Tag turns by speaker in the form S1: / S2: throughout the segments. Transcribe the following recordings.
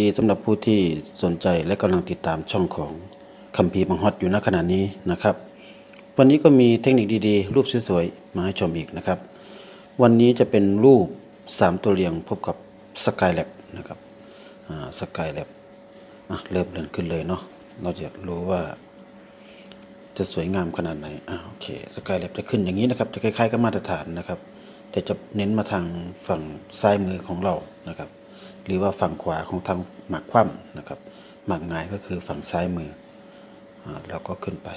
S1: ดีสำหรับผู้ที่สนใจและกำลังติดตามช่องของคัมภีร์บังฮอดอยู่ณขณะนี้นะครับ วันนี้ก็มีเทคนิคดีๆ รูปสวยๆมาให้ชมอีกนะครับ วันนี้จะเป็นรูป 3 ตัวเรียงพบกับ Skylab นะครับสกายแลบอะเริ่มเดินขึ้นเลยเนาะเราจะรู้ว่าจะสวยงามขนาดไหนอ่าโอเคสกายแลบจะขึ้นอย่างนี้นะครับ จะคล้ายๆกับมาตรฐานนะครับ แต่จะเน้นมาทางฝั่งซ้ายมือของเรานะครับ หรือว่าฝั่งขวาของทางหมากคว่ำนะครับ หมากงายก็คือฝั่งซ้ายมืออ่าก็ขึ้นไป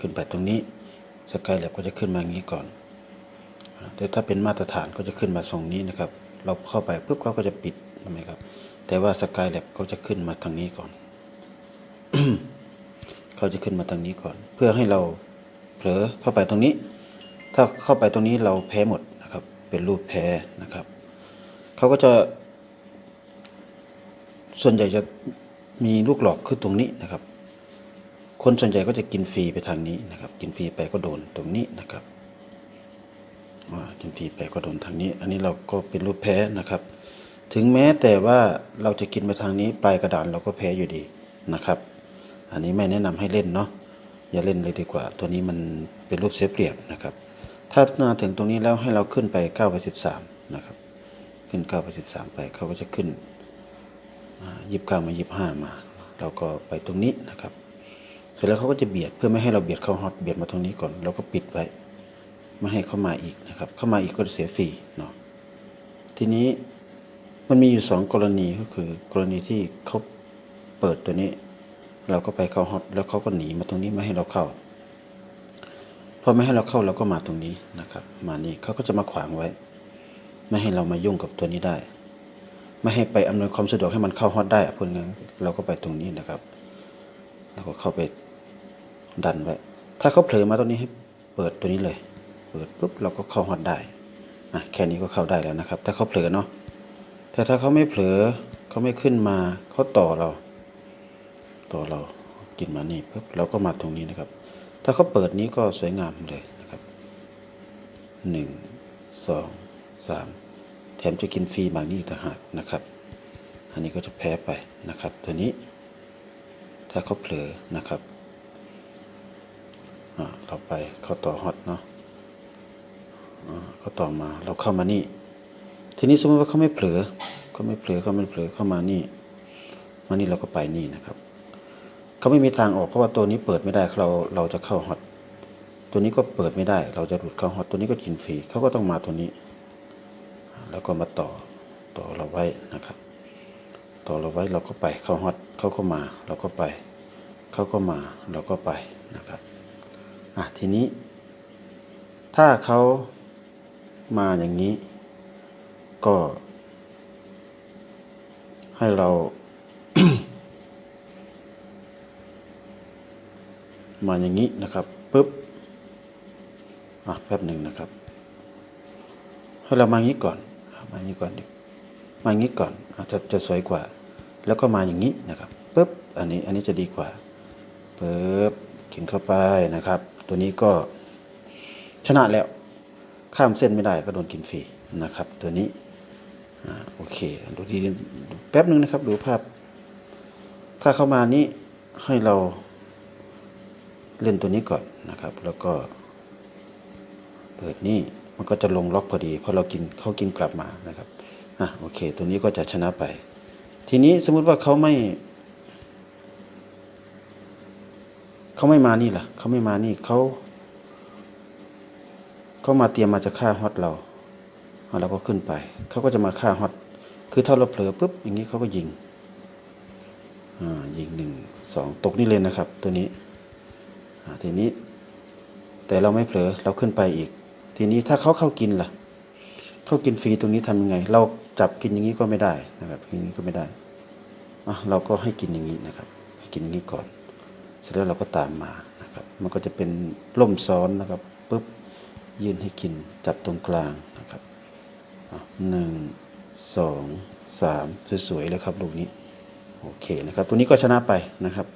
S1: ขึ้นไปตรงนี้สกายแล็บก็จะขึ้นมาอย่างนี้ก่อน แต่ถ้าเป็นมาตรฐานก็จะขึ้นมาตรงนี้นะครับ เราเข้าไปปุ๊บเขาก็จะปิดใช่ไหมครับ แต่ว่าสกายแล็บเขาจะขึ้นมาทางนี้ก่อน เขาจะขึ้นมาทางนี้ก่อน เพื่อให้เราเผลอเข้าไปตรงนี้ ถ้าเข้าไปตรงนี้เราแพ้หมดนะครับ เป็นรูปแพ้นะครับ เขาก็จะ ส่วนใหญ่จะมีลูกหลอกคือตรงนี้นะครับ คนส่วนใหญ่ก็จะกินฟรีไปทางนี้นะครับ กินฟรีไปก็โดนตรงนี้นะครับกินฟรีไปก็โดนทางนี้ อันนี้เราก็เป็นรูปแพ้นะครับ ถึงแม้แต่ว่าเราจะกินไปทางนี้ปลายกระดานเราก็แพ้อยู่ดีนะครับ อันนี้ไม่แนะนำให้เล่นเนาะอย่าเล่นเลยดีกว่า ตัวนี้มันเป็นรูปเสียเปรียบนะครับ ถ้ามาถึงตรงนี้แล้วให้เราขึ้นไป9ไป13นะครับ ขึ้น9ไป13 ไปเขาก็จะขึ้น ยี่สิบเก้ามายี่สิบห้ามา เราก็ไปตรงนี้นะครับ เสร็จแล้วเขาก็จะเบียดเพื่อไม่ให้เราเบียดเข้าฮอตเบียดมาตรงนี้ก่อนเราก็ปิดไว้ไม่ให้เข้ามาอีกนะครับ เข้ามาอีกก็จะเสียฟรีเนาะทีนี้มันมีอยู่สองกรณีก็คือกรณีที่เขาเปิดตัวนี้ เราก็ไปเข้าฮอตแล้วเขาก็หนีมาตรงนี้ไม่ให้เราเข้าพอไม่ให้เราเข้าเราก็มาตรงนี้นะครับ มานี่เขาก็จะมาขวางไว้ ไม่ให้เรามายุ่งกับตัวนี้ได้ ไม่ให้ไปอำนวยความสะดวกให้มันเข้าฮอตได้พูดง่ายๆเราก็ไปตรงนี้นะครับแล้วก็เข้าไปดันไว้ถ้าเขาเผลอมาตรงนี้ให้เปิดตัวนี้เลย เปิดปุ๊บเราก็เข้าฮอตได้อะแค่นี้ก็เข้าได้แล้วนะครับ ถ้าเขาเผลอเนาะแต่ถ้าเขาไม่เผลอเขาไม่ขึ้นมาเขาต่อเรา ต่อเรากินมานี่ปุ๊บเราก็มาตรงนี้นะครับ ถ้าเขาเปิดนี้ก็สวยงามเลยนะครับหนึ่งสองสาม แถมจะกินฟรีบางนี่อีกต่างหากนะครับ อันนี้ก็จะแพ้ไปนะครับ ตัวนี้ ถ้าเขาเผลอนะครับอ่าเราไปเข้าต่อฮอตเนาะเขาต่อมาเราเข้ามานี่ ทีนี้สมมติว่าเขาไม่เผลอเขาไม่เผลอเขาไม่เผลอเข้ามานี่ มานี่เราก็ไปนี่นะครับเขาไม่มีทางออกเพราะว่าตัวนี้เปิดไม่ได้เราเราจะเข้าฮอตตัวนี้ก็เปิดไม่ได้ เราจะหลุดเข้าฮอตตัวนี้ก็กินฟรีเขาก็ต้องมาตัวนี้ แล้วก็มาต่อต่อเราไว้นะครับ ต่อเราไว้เราก็ไปเข้าฮอตเขาก็มาเราก็ไป เขาก็มาเราก็ไปนะครับอะทีนี้ ถ้าเขามาอย่างนี้ ก็ ให้เรามาอย่างนี้นะครับปุ๊บอะแป๊บหนึ่งนะครับ ให้เรามาอย่างนี้ก่อน มาอย่างนี้ก่อนดิมาอย่างนี้ก่อนอาจจะจะสวยกว่า แล้วก็มาอย่างนี้นะครับปุ๊บอันนี้อันนี้จะดีกว่าปุ๊บกินเข้าไปนะครับ ตัวนี้ก็ชนะแล้วข้ามเส้นไม่ได้ก็โดนกินฟรีนะครับ ตัวนี้อโอเคดูดีแป๊บหนึ่งนะครับ ดูภาพ ถ้าเข้ามานี้ให้เราเล่นตัวนี้ก่อนนะครับ แล้วก็ เปิดนี่ มันก็จะลงล็อกพอดีเพราะเรากินเขากินกลับมานะครับอะโอเค ตัวนี้ก็จะชนะไป ทีนี้สมมุติว่าเขาไม่เขาไม่มานี่ล่ะเขาไม่มานี่เขาเขามาเตรียมมาจะฆ่าฮอตเราเราก็ขึ้นไปเขาก็จะมาฆ่าฮอตคือถ้าเราเผลอปุ๊บอย่างนี้เขาก็ยิงอ่ายิงหนึ่งสองตกนี่เลยนะครับ ตัวนี้อ่าทีนี้ แต่เราไม่เผลอเราขึ้นไปอีก ทีนี้ถ้าเขาเข้ากินล่ะ เข้ากินฟรีตรงนี้ทำยังไง เราจับกินอย่างนี้ก็ไม่ได้นะครับอย่างนี้ก็ไม่ได้อะเราก็ให้กินอย่างนี้นะครับ ให้กินอย่างนี้ก่อน เสร็จแล้วเราก็ตามมานะครับ มันก็จะเป็นล่มซ้อนนะครับปุ๊บยื่นให้กินจับตรงกลางนะครับหนึ่งสองสามสวยๆเลยครับลูกนี้โอเคนะครับ ตัวนี้ก็ชนะไปนะครับ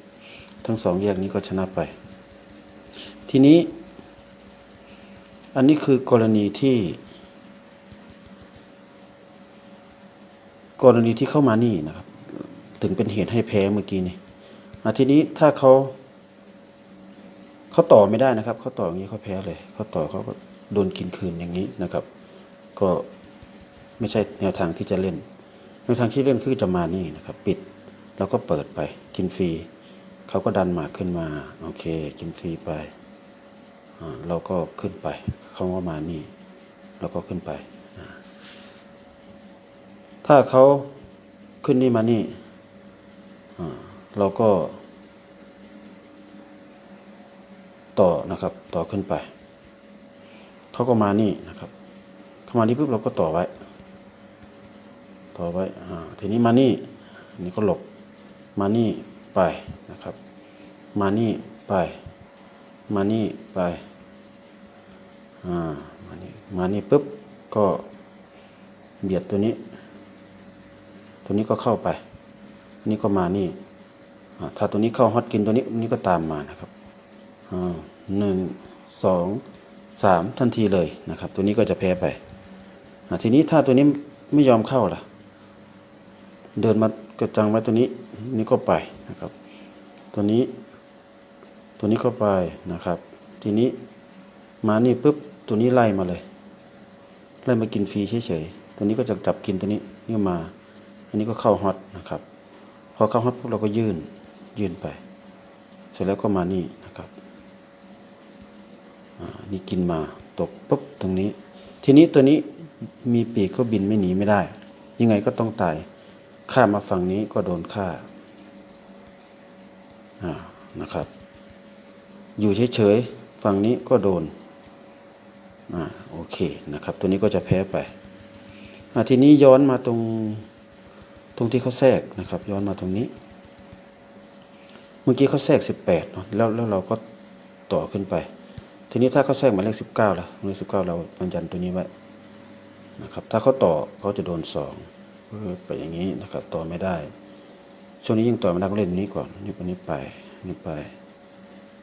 S1: ทั้งสองแยกนี้ก็ชนะไป ทีนี้ อันนี้คือกรณีที่ กรณีที่เข้ามานี่นะครับ ถึงเป็นเหตุให้แพ้เมื่อกี้นี่อทีนี้ถ้าเขาเขาต่อไม่ได้นะครับเขาต่ออย่างนี้เขาแพ้เลยเขาต่อเขาก็โดนกินคืนอย่างนี้นะครับ ก็ไม่ใช่แนวทางที่จะเล่น แนวทางที่เล่นคือจะมานี่นะครับ ปิดแล้วก็เปิดไปกินฟรีเขาก็ดันหมากขึ้นมาโอเค กินฟรีไป เราก็ขึ้นไปเขาก็มานี่เราก็ขึ้นไป ถ้าเขาขึ้นนี่มานี่เราก็ ต่อนะครับ ต่อขึ้นไป เขาก็มานี่นะครับเขามานี่ปุ๊บเราก็ต่อไว้ ต่อไว้อ่าทีนี้มานี่นนี้ก็หลบมานี่ไปนะครับ มานี่ไป มานี่ไป อ่ามานี่มานี่ปุ๊บก็เบียดตัวนี้ ตัวนี้ก็เข้าไปนนี้ก็มานี่ถ้าตัวนี้เข้าฮอตกินตัวนี้อันนี้ก็ตามมานะครับหนึ่งสองสามทันทีเลยนะครับ ตัวนี้ก็จะแพ้ไปทีนี้ถ้าตัวนี้ไม่ยอมเข้าล่ะ เดินมากระจังไว้ตัวนี้นี่ก็ไปนะครับ ตัวนี้ ตัวนี้ก็ไปนะครับ ทีนี้มานี่ปุ๊บ ตัวนี้ไล่มาเลย ไล่มากินฟรีเฉยๆ ตัวนี้ก็จะจับกินตัวนี้นี่มา อันนี้ก็เข้าฮอตนะครับ พอเข้าฮอตปุ๊บเราก็ยื่นยื่นไป เสร็จแล้วก็มานี่นะครับนี่กินมาตกปุ๊บตรงนี้ ทีนี้ตัวนี้มีปีกก็บินไม่หนีไม่ได้ ยังไงก็ต้องตายข้ามมาฝั่งนี้ก็โดนฆ่าอ่านะครับ อยู่เฉยๆฝั่งนี้ก็โดน อ่าโอเคนะครับตัวนี้ก็จะแพ้ไปอ่าทีนี้ย้อนมาตรงตรงที่เขาแทรกนะครับ ย้อนมาตรงนี้ เมื่อกี้เขาแทรกสิบแปดเนาะแล้วแล้วเราก็ต่อขึ้นไป ทีนี้ถ้าเขาแทรกหมายเลขสิบเก้าล่ะหมายเลขสิบเก้าเรามันยันตัวนี้ไว้นะครับถ้าเขาต่อเขาจะโดนสองไปอย่างนี้นะครับต่อไม่ได้ช่วงนี้ยังต่อไม่ได้ก็เล่นนี้ก่อนนี่คนนี้ไปนี่ไป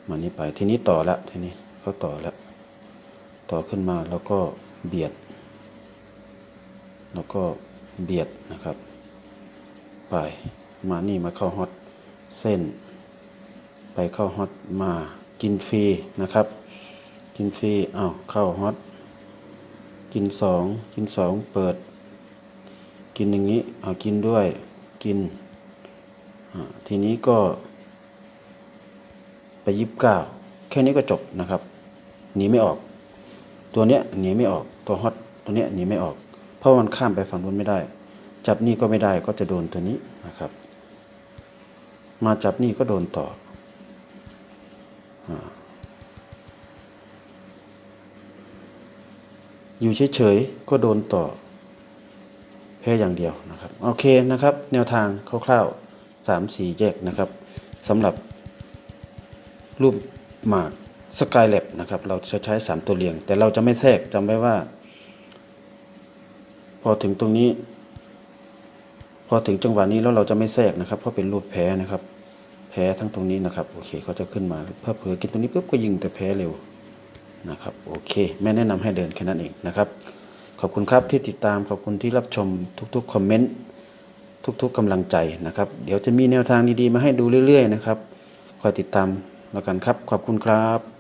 S1: มานี้ไปทีนี้ต่อละทีนี้เขาต่อละ ต่อขึ้นมาแล้วก็เบียด แล้วก็เบียดนะครับ ไปมานี่มาเข้าฮอตเส้น ไปเข้าฮอตมากินฟรีนะครับ กินฟรีอ้าวเข้าฮอตกินสองกินสองเปิด กินอย่างนี้เอากินด้วยกินอ่าทีนี้ก็ ไปยิบเก้าแค่นี้ก็จบนะครับหนีไม่ออก ตัวเนี้ยหนีไม่ออกตัวฮอตตัวเนี้ยหนีไม่ออก เพราะมันข้ามไปฝั่งนู้นไม่ได้ จับนี่ก็ไม่ได้ก็จะโดนตัวนี้นะครับ มาจับนี่ก็โดนต่อออยู่เฉยๆก็โดนต่อแค่อย่างเดียวนะครับโอเคนะครับ แนวทางคร่าวๆสามสี่แยกนะครับสำหรับรูปหมาก สกายแลบนะครับเราจะใช้สามตัวเรียง แต่เราจะไม่แทรกจำไว้ว่า พอถึงตรงนี้ พอถึงจังหวะนี้แล้วเราจะไม่แทรกนะครับ เพราะเป็นรูปแพ้นะครับ แพ้ทั้งตรงนี้นะครับโอเคเขาจะขึ้นมาเพื่อเผื่อกินตรงนี้ปุ๊บก็ยิงแต่แพ้เร็วนะครับโอเคแม่แนะนำให้เดินแค่นั้นเองนะครับ ขอบคุณครับที่ติดตามขอบคุณที่รับชมทุกๆคอมเมนต์ทุกๆกำลังใจนะครับ เดี๋ยวจะมีแนวทางดีๆ มาให้ดูเรื่อย ๆ นะครับคอยติดตามแล้วกันครับ ขอบคุณครับ